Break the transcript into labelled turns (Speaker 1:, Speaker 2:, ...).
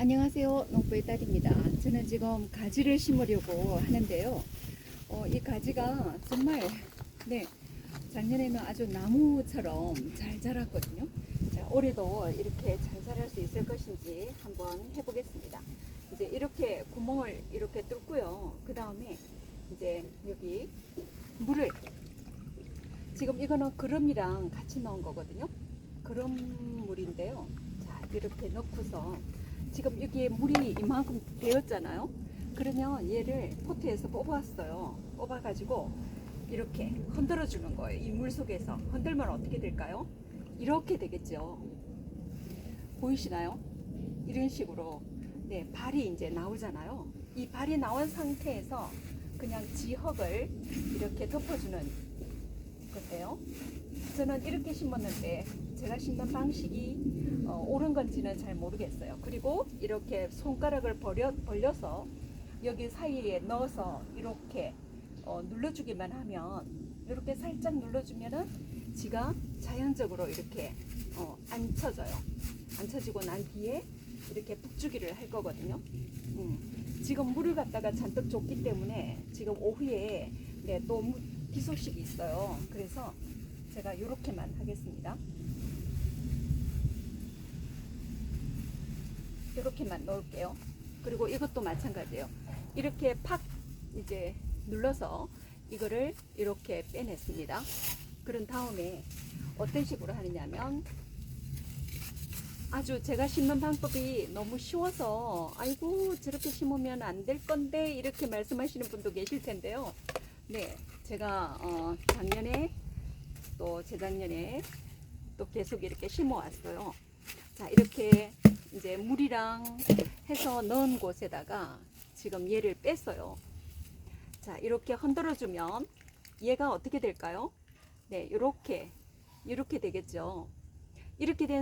Speaker 1: 안녕하세요. 농부의 딸입니다. 저는 지금 가지를 심으려고 하는데요. 어, 이 가지가 정말 네 작년에는 아주 나무처럼 잘 자랐거든요. 자, 올해도 이렇게 잘 자랄 수 있을 것인지 한번 해보겠습니다. 이제 이렇게 구멍을 이렇게 뚫고요. 그 다음에 이제 여기 물을 지금 이거는 그름이랑 같이 넣은 거거든요. 그름 물인데요. 자 이렇게 넣고서 지금 여기에 물이 이만큼 되었잖아요. 그러면 얘를 포트에서 뽑았어요. 뽑아가지고 이렇게 흔들어 주는 거예요. 이 물 속에서 흔들면 어떻게 될까요? 이렇게 되겠죠. 보이시나요? 이런 식으로 네 발이 이제 나오잖아요. 이 발이 나온 상태에서 그냥 지흙을 이렇게 덮어주는 건데요. 저는 이렇게 심었는데 제가 심는 방식이 어, 옳은 건지는 잘 모르겠어요. 그리고 이렇게 손가락을 벌려, 벌려서 여기 사이에 넣어서 이렇게 어, 눌러주기만 하면 이렇게 살짝 눌러주면은 지가 자연적으로 이렇게 어, 안 쳐져요. 안 쳐지고 난 뒤에 이렇게 북주기를 할 거거든요. 음. 지금 물을 갖다가 잔뜩 줬기 때문에 지금 오후에 네, 또 무- 비 소식이 있어요. 그래서 제가 이렇게만 하겠습니다. 이렇게만 넣을게요. 그리고 이것도 마찬가지예요. 이렇게 팍 이제 눌러서 이거를 이렇게 빼냈습니다. 그런 다음에 어떤 식으로 하느냐면 아주 제가 심는 방법이 너무 쉬워서 아이고 저렇게 심으면 안 될 건데 이렇게 말씀하시는 분도 계실 텐데요. 네, 제가 어, 작년에 또 재작년에 또 계속 이렇게 심어 왔어요. 자, 이렇게 이제 물이랑 해서 넣은 곳에다가 지금 얘를 뺐어요. 자, 이렇게 흔들어 주면 얘가 어떻게 될까요? 네, 이렇게 이렇게 되겠죠. 이렇게 된